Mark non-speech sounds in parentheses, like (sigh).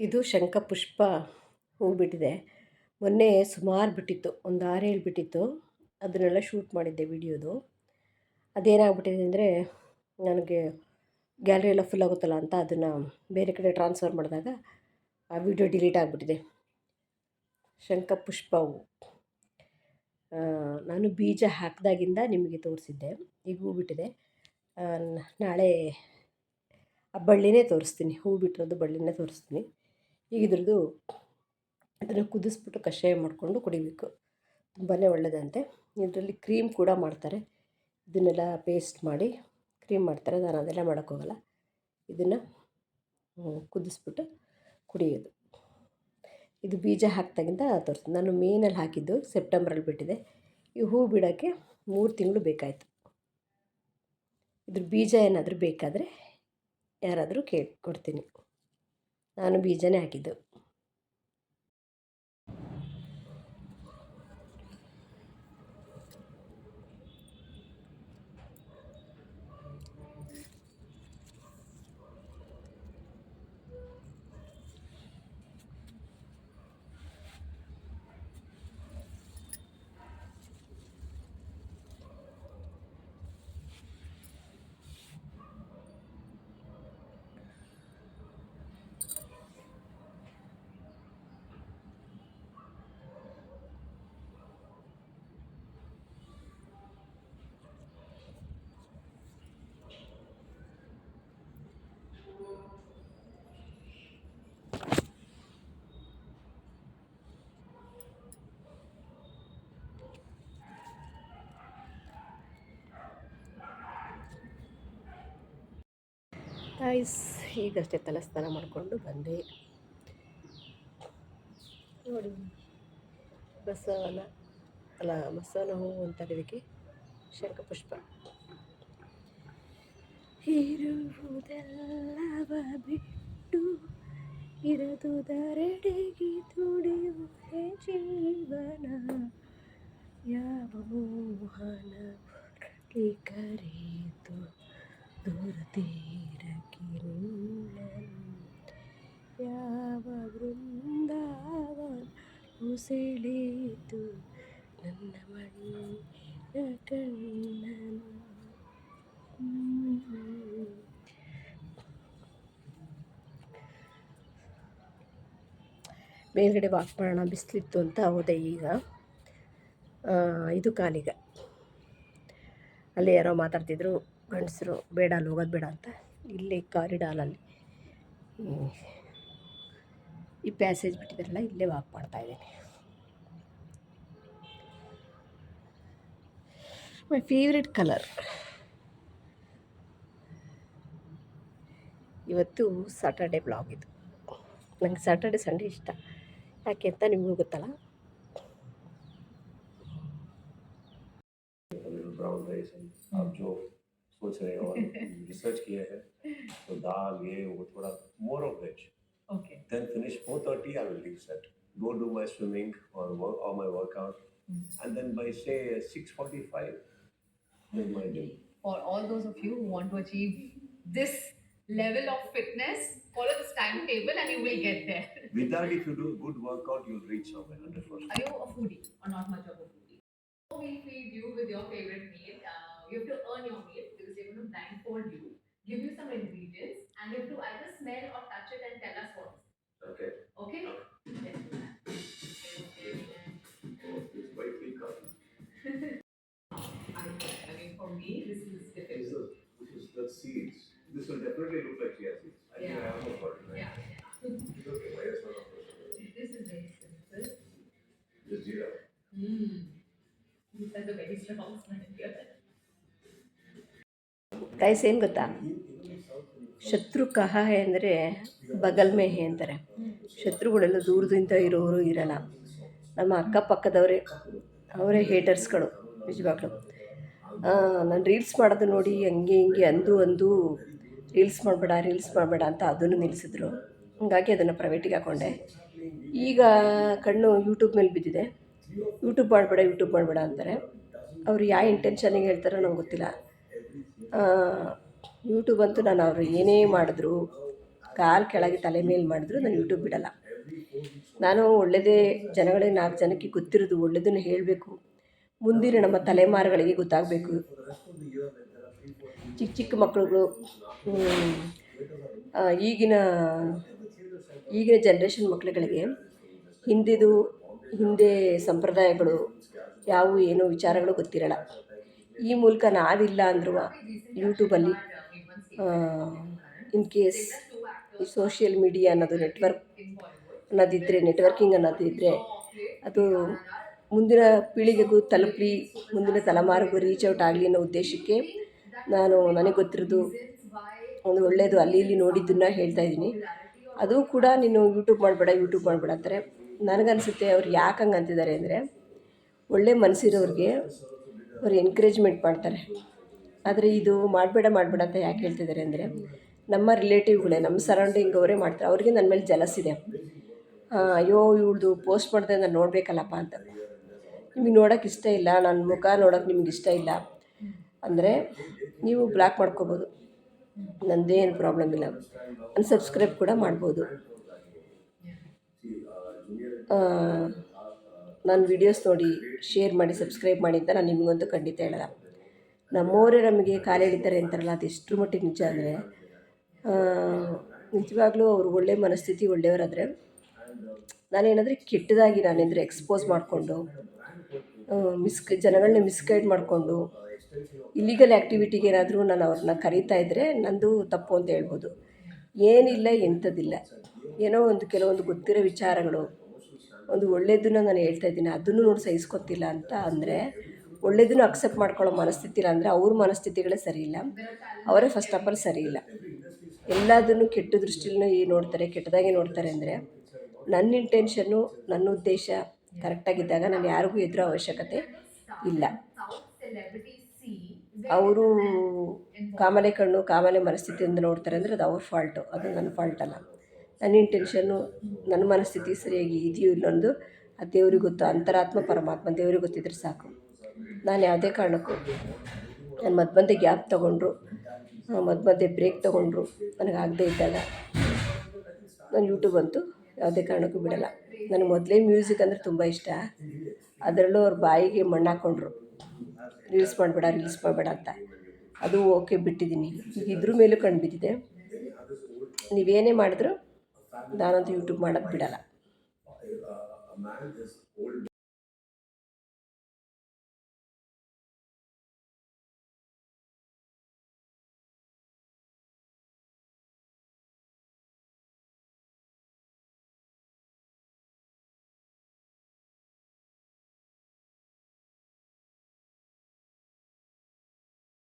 ಇದು ಶಂಖಪುಷ್ಪ ಹೂ ಬಿಟ್ಟಿದೆ ಮೊನ್ನೆ ಸುಮಾರು ಬಿಟ್ಟಿತ್ತು, ಒಂದು ಆರೇಳು ಬಿಟ್ಟಿತ್ತು. ಅದನ್ನೆಲ್ಲ ಶೂಟ್ ಮಾಡಿದ್ದೆ ವಿಡಿಯೋದು. ಅದೇನಾಗ್ಬಿಟ್ಟಿದೆ ಅಂದರೆ, ನನಗೆ ಗ್ಯಾಲರಿ ಎಲ್ಲ ಫುಲ್ ಆಗುತ್ತಲ್ಲ ಅಂತ ಅದನ್ನು ಬೇರೆ ಕಡೆ ಟ್ರಾನ್ಸ್ಫರ್ ಮಾಡಿದಾಗ ಆ ವಿಡಿಯೋ ಡಿಲೀಟ್ ಆಗಿಬಿಟ್ಟಿದೆ. ಶಂಖಪುಷ್ಪ ಹೂ. ನಾನು ಬೀಜ ಹಾಕಿದಾಗಿಂದ ನಿಮಗೆ ತೋರಿಸಿದ್ದೆ. ಈಗ ಹೂ ಬಿಟ್ಟಿದೆ ನಾಳೆ ಆ ಬಳ್ಳಿನೇ ತೋರಿಸ್ತೀನಿ. ಹೂ ಬಿಟ್ಟಿರೋದು ಬಳ್ಳಿನೇ ತೋರಿಸ್ತೀನಿ. ಈಗ ಇದ್ರದ್ದು ಇದನ್ನು ಕುದಿಸ್ಬಿಟ್ಟು ಕಷಾಯ ಮಾಡಿಕೊಂಡು ಕುಡಿಬೇಕು. ತುಂಬಾ ಒಳ್ಳೆಯದಂತೆ ಇದರಲ್ಲಿ ಕ್ರೀಮ್ ಕೂಡ ಮಾಡ್ತಾರೆ. ಇದನ್ನೆಲ್ಲ ಪೇಸ್ಟ್ ಮಾಡಿ ಕ್ರೀಮ್ ಮಾಡ್ತಾರೆ. ನಾನು ಅದೆಲ್ಲ ಮಾಡೋಕ್ಕೋಗಲ್ಲ. ಇದನ್ನು ಕುದಿಸ್ಬಿಟ್ಟು ಕುಡಿಯೋದು. ಇದು ಬೀಜ ಹಾಕಿದಾಗಿಂದ ತೋರಿಸ್ತೀನಿ. ನಾನು ಮೇನಲ್ಲಿ ಹಾಕಿದ್ದು ಸೆಪ್ಟೆಂಬರಲ್ಲಿ ಬಿಟ್ಟಿದೆ. ಈ ಹೂ ಬಿಡೋಕ್ಕೆ ಮೂರು ತಿಂಗಳು ಬೇಕಾಯಿತು. ಇದ್ರ ಬೀಜ ಏನಾದರೂ ಬೇಕಾದರೆ ಯಾರಾದರೂ ಕೇಳಿ ಕೊಡ್ತೀನಿ ನಾನು ಬೀಜನೇ ಹಾಕಿದ್ದು. ಗಾಯ್ಸ್ ಈಗಷ್ಟೇ ತಲೆ ಸ್ನಾನ ಮಾಡಿಕೊಂಡು ಬಂದೆ. ನೋಡಿ, ಬಸವನ, ಅಲ್ಲ, ಬಸವನ ಹೂವು ಅಂತಾರೆ ಇದಕ್ಕೆ ಶಂಖಪುಷ್ಪ ಇರುವುದೆಲ್ಲವ ಬಿಟ್ಟು ಇರದುದರೆಡೆಗೆ ತುಡಿಯುವುದೇ ಜೀವನ. ಯಾವ ಮೋಹನ ಕರೆಯಿತು ದೂರ ಯಾವ ಬೃಂದಾವನ ಉಸೆಳೀತು ನನ್ನ ಮಣ್ಣಿನ ಕಣ್ಣನು. ಮೇಲ್ಗಡೆ ವಾಕ್ ಮಾಡೋಣ, ಬಿಸಿಲಿತ್ತು ಅಂತ ಹೋದೆ ಈಗ ಇದು ಕಾಲಿಗ ಅಲ್ಲಿ ಯಾರೋ ಮಾತಾಡ್ತಿದ್ರು, ಗಂಡಸರು, ಬೇಡ ಅಲ್ಲಿ ಹೋಗೋದು ಬೇಡ ಅಂತ ಇಲ್ಲಿ ಕಾರಿಡಾಲಲ್ಲಿ. ಈ ಪ್ಯಾಸೇಜ್ ಬಿಟ್ಟಿದ್ದಾರಲ್ಲ ಇಲ್ಲೇ ವಾಕ್ ಮಾಡ್ತಾ ಇದ್ದೀನಿ ಮೈ ಫೇವ್ರೆಟ್ ಕಲರ್ ಇವತ್ತು ಸಾಟರ್ಡೆ ಬ್ಲಾಗ್ ಇದು ನನಗೆ ಸ್ಯಾಟರ್ಡೆ ಸಂಡೇ ಇಷ್ಟ ಯಾಕೆ ಅಂತ ನಿಮಗೂ ಗೊತ್ತಲ್ಲ ब्राउन राइस आप जो सोच रहे हो और रिसर्च किया है तो दाल ये वो थोड़ा more of veg Okay. then finish 4:30 I will leave set go do my swimming or work or my workout Mm. and then by say 6:45 make my gym For all those of you who want to achieve this level of fitness, follow this timetable and you will get there. (laughs) with that if you do a good workout you'll reach somewhere 100% Are you a foodie or not much of a foodie? We'll feed you with your favorite meal. Uh, you have to earn your meal because they're going to blindfold you, give you some ingredients, and you have to either smell or touch it and tell us what. okay Okay? Let's do that. oh, it's quite weak huh? I, I mean, for me, this is this difficult. is this is the seeds this will definitely look like chia seeds I think I Yeah. almost got it right Yeah, yeah. it's okay why is not This is very simple. this jeera Mm. This has a very strong smell here. Guys ಏನು ಗೊತ್ತಾ ಶತ್ರು ಕಹ ಅಂದರೆ ಬಗಲ್ಮೇಹೆ ಅಂತಾರೆ ಶತ್ರುಗಳೆಲ್ಲ ದೂರದಿಂದ ಇರೋರು ಇರಲ್ಲ. ನಮ್ಮ ಅಕ್ಕಪಕ್ಕದವರೇ, ಅವರೇ ಹೇಟರ್ಸ್ಗಳು ನಿಜವಾಗ್ಲು. ನಾನು ರೀಲ್ಸ್ ಮಾಡೋದು ನೋಡಿ ಹಂಗೆ ಹಿಂಗೆ ಅಂದು ಅಂದು ರೀಲ್ಸ್ ಮಾಡಬೇಡ ರೀಲ್ಸ್ ಮಾಡಬೇಡ ಅಂತ ಅದನ್ನು ನಿಲ್ಲಿಸಿದ್ರು. ಹಂಗಾಗಿ ಅದನ್ನು ಪ್ರೈವೇಟಿಗೆ ಹಾಕ್ಕೊಂಡೆ ಈಗ ಕಣ್ಣು ಯೂಟ್ಯೂಬ್ ಮೇಲೆ ಬಿದ್ದಿದೆ. ಯೂಟ್ಯೂಬ್ ಮಾಡಬೇಡ ಯೂಟ್ಯೂಬ್ ಮಾಡಬೇಡ ಅಂತಾರೆ. ಅವರು ಯಾವ ಇಂಟೆನ್ಷನಿಗೆ ಹೇಳ್ತಾರೋ ನಂಗೆ ಗೊತ್ತಿಲ್ಲ. ಯೂಟ್ಯೂಬ್ ಅಂತೂ ನಾನು ಅವರು ಏನೇ ಮಾಡಿದ್ರು, ಕಾಲು ಕೆಳಗೆ ತಲೆ ಮೇಲೆ ಮಾಡಿದ್ರು, ನಾನು ಯೂಟ್ಯೂಬ್ ಬಿಡಲ್ಲ. ನಾನು ಒಳ್ಳೆಯದೇ ಜನಗಳಿಗೆ ನಾಲ್ಕು ಜನಕ್ಕೆ ಗೊತ್ತಿರೋದು ಒಳ್ಳೆಯದನ್ನು ಹೇಳಬೇಕು. ಮುಂದಿನ ನಮ್ಮ ತಲೆಮಾರುಗಳಿಗೆ ಗೊತ್ತಾಗಬೇಕು. ಚಿಕ್ಕ ಚಿಕ್ಕ ಮಕ್ಕಳುಗಳು ಈಗಿನ ಈಗಿನ ಜನ್ರೇಷನ್ ಮಕ್ಕಳುಗಳಿಗೆ ಹಿಂದಿದು, ಹಿಂದೆ ಸಂಪ್ರದಾಯಗಳು ಯಾವುವು, ಏನು ವಿಚಾರಗಳು ಗೊತ್ತಿರಲ್ಲ. ಈ ಮೂಲಕ ನಾವಿಲ್ಲ ಅಂದ್ರೂ ಯೂಟ್ಯೂಬಲ್ಲಿ ಇನ್ ಕೇಸ್ ಈ ಸೋಷಿಯಲ್ ಮೀಡಿಯಾ ಅನ್ನೋದು ನೆಟ್ವರ್ಕ್ ಅನ್ನೋದಿದ್ದರೆ ನೆಟ್ವರ್ಕಿಂಗ್ ಅನ್ನೋದಿದ್ದರೆ ಅದು ಮುಂದಿನ ಪೀಳಿಗೆಗೂ ತಲುಪಲಿ, ಮುಂದಿನ ತಲೆಮಾರಿಗೂ ರೀಚ್ ಔಟ್ ಆಗಲಿ ಅನ್ನೋ ಉದ್ದೇಶಕ್ಕೆ ನಾನು ನನಗೆ ಗೊತ್ತಿರೋದು ಒಂದು ಒಳ್ಳೆಯದು ಅಲ್ಲಿ ಇಲ್ಲಿ ನೋಡಿದ್ದನ್ನು ಹೇಳ್ತಾ ಇದ್ದೀನಿ. ಅದು ಕೂಡ ನೀನು ಯೂಟ್ಯೂಬ್ ಮಾಡಬೇಡ ಯೂಟ್ಯೂಬ್ ಮಾಡಬೇಡ ಅಂತಾರೆ. ನನಗನ್ಸುತ್ತೆ ಅವ್ರು ಯಾಕೆ ಹಂಗೆ ಅಂತಿದ್ದಾರೆ ಅಂದರೆ ಒಳ್ಳೆ ಮನಸ್ಸಿರೋರಿಗೆ ಅವ್ರು ಎನ್ಕರೇಜ್ಮೆಂಟ್ ಮಾಡ್ತಾರೆ. ಆದರೆ ಇದು ಮಾಡಬೇಡ ಮಾಡಬೇಡ ಅಂತ ಯಾಕೆ ಹೇಳ್ತಿದ್ದಾರೆ ಅಂದರೆ ನಮ್ಮ ರಿಲೇಟಿವ್ಗಳೇ, ನಮ್ಮ ಸರೌಂಡಿಂಗ್ ಅವರೇ ಮಾಡ್ತಾರೆ. ಅವ್ರಿಗೆ ನನ್ನ ಮೇಲೆ ಜಲಸ್ ಇದೆ. ಅಯ್ಯೋ, ಇವಳ್ದು ಪೋಸ್ಟ್ ಮಾಡಿದೆ ನಾನು ನೋಡಬೇಕಲ್ಲಪ್ಪ ಅಂತ. ನಿಮಗೆ ನೋಡೋಕೆ ಇಷ್ಟ ಇಲ್ಲ ನನ್ನ ಮುಖ ನೋಡೋಕೆ ನಿಮ್ಗೆ ಇಷ್ಟ ಇಲ್ಲ ಅಂದರೆ ನೀವು ಬ್ಲಾಕ್ ಮಾಡ್ಕೋಬೋದು. ನಂದೇನು ಪ್ರಾಬ್ಲಮ್ ಇಲ್ಲ. ಅನ್ಸಬ್ಸ್ಕ್ರೈಬ್ ಕೂಡ ಮಾಡ್ಬೋದು. ನಾನು ವೀಡಿಯೋಸ್ ನೋಡಿ ಶೇರ್ ಮಾಡಿ ಸಬ್ಸ್ಕ್ರೈಬ್ ಮಾಡಿ ಅಂತ ನಾನು ನಿಮಗಂತೂ ಖಂಡಿತ ಹೇಳಲ್ಲ. ನಮ್ಮವರೇ ನಮಗೆ ಕಾಲು ಎಳಿತಾರೆ ಅಂತಾರಲ್ಲ, ಅದು ಎಷ್ಟರ ಮಟ್ಟಿಗೆ ನಿಜ ಅಂದರೆ ನಿಜವಾಗ್ಲೂ ಅವರು ಒಳ್ಳೆ ಮನಸ್ಥಿತಿ ಒಳ್ಳೆಯವರಾದರೆ, ನಾನೇನಾದರೆ ಕೆಟ್ಟದಾಗಿ ನಾನೇಂದರೆ ಎಕ್ಸ್ಪೋಸ್ ಮಾಡಿಕೊಂಡು ಮಿಸ್ ಜನಗಳನ್ನ ಮಿಸ್ಗೈಡ್ ಮಾಡಿಕೊಂಡು ಇಲ್ಲಿಗಲ್ ಆ್ಯಕ್ಟಿವಿಟಿಗೆ ಏನಾದರೂ ನಾನು ಅವ್ರನ್ನ ಕರೀತಾ ಇದ್ದರೆ ನಂದು ತಪ್ಪು ಅಂತ ಹೇಳ್ಬೋದು. ಏನಿಲ್ಲ, ಎಂಥದ್ದಿಲ್ಲ. ಏನೋ ಒಂದು ಕೆಲವೊಂದು ಗೊತ್ತಿರೋ ವಿಚಾರಗಳು, ಒಂದು ಒಳ್ಳೆಯದನ್ನು ನಾನು ಹೇಳ್ತಾ ಇದ್ದೀನಿ, ಅದನ್ನು ನೋಡಿ ಸಹಿಸ್ಕೊತಿಲ್ಲ ಅಂತ ಅಂದರೆ ಒಳ್ಳೆಯದನ್ನು ಅಕ್ಸೆಪ್ಟ್ ಮಾಡ್ಕೊಳ್ಳೋ ಮನಸ್ಥಿತಿ ಇಲ್ಲ ಅಂದರೆ ಅವ್ರ ಮನಸ್ಥಿತಿಗಳೇ ಸರಿ ಇಲ್ಲ ಅವರೇ ಫಸ್ಟ್ ಆಫ್ ಆಲ್ ಸರಿ ಇಲ್ಲ ಎಲ್ಲದನ್ನು ಕೆಟ್ಟ ದೃಷ್ಟಿಲೇ ನೋಡ್ತಾರೆ, ಕೆಟ್ಟದಾಗೆ ನೋಡ್ತಾರೆ ಅಂದರೆ ನನ್ನ ಇಂಟೆನ್ಷನ್ನು ನನ್ನ ಉದ್ದೇಶ ಕರೆಕ್ಟಾಗಿದ್ದಾಗ ನಾನು ಯಾರಿಗೂ ಎದುರೋ ಅವಶ್ಯಕತೆ ಇಲ್ಲ. ಅವರು ಕಾಮಲೆ ಕಣ್ಣು ಕಾಮಲೆ ಮನಸ್ಥಿತಿಯಿಂದ ನೋಡ್ತಾರೆ ಅಂದರೆ ಅದು ಅವ್ರ ಫಾಲ್ಟು ಅದು ನನ್ನ ಫಾಲ್ಟ್ ಅಲ್ಲ. ನನ್ನ ಇಂಟೆನ್ಷನ್ನು ನನ್ನ ಮನಸ್ಥಿತಿ ಸರಿಯಾಗಿ ಇದೆಯೋ ಇಲ್ಲೊಂದು ಆ ದೇವ್ರಿಗೆ ಗೊತ್ತು, ಅಂತರಾತ್ಮ ಪರಮಾತ್ಮ ದೇವ್ರಿಗೆ ಗೊತ್ತಿದ್ರೆ ಸಾಕು. ನಾನು ಯಾವುದೇ ಕಾರಣಕ್ಕೂ ನಾನು ಮಧ್ಯ ಮಧ್ಯೆ ಗ್ಯಾಪ್ ತೊಗೊಂಡ್ರು ಮಧ್ಯ ಮಧ್ಯೆ ಬ್ರೇಕ್ ತೊಗೊಂಡ್ರು ಆಗದೇ ಇದ್ದಾಗ ನಾನು ಯೂಟ್ಯೂಬ್ ಅಂತೂ ಯಾವುದೇ ಕಾರಣಕ್ಕೂ ಬಿಡಲ್ಲ. ನನಗೆ ಮೊದಲೇ ಮ್ಯೂಸಿಕ್ ಅಂದರೆ ತುಂಬ ಇಷ್ಟ. ಅದರಲ್ಲೂ ಅವ್ರ ಬಾಯಿಗೆ ಮಣ್ಣು ಹಾಕ್ಕೊಂಡ್ರು ರೀಲ್ಸ್ ಮಾಡಬೇಡ ರೀಲ್ಸ್ ಮಾಡಬೇಡ ಅಂತ. ಅದು ಓಕೆ ಬಿಟ್ಟಿದ್ದೀನಿ. ಈಗ ಇದ್ರ ಮೇಲೂ ಕಂಡುಬಿದ್ದಿದೆ ಬಿದ್ದಿದೆ ನೀವೇನೇ ಮಾಡಿದ್ರು ನಾನಂತೂ ಯೂಟ್ಯೂಬ್ ಮಾಡೋಕ್ಕೆ ಬಿಡಲ್ಲ.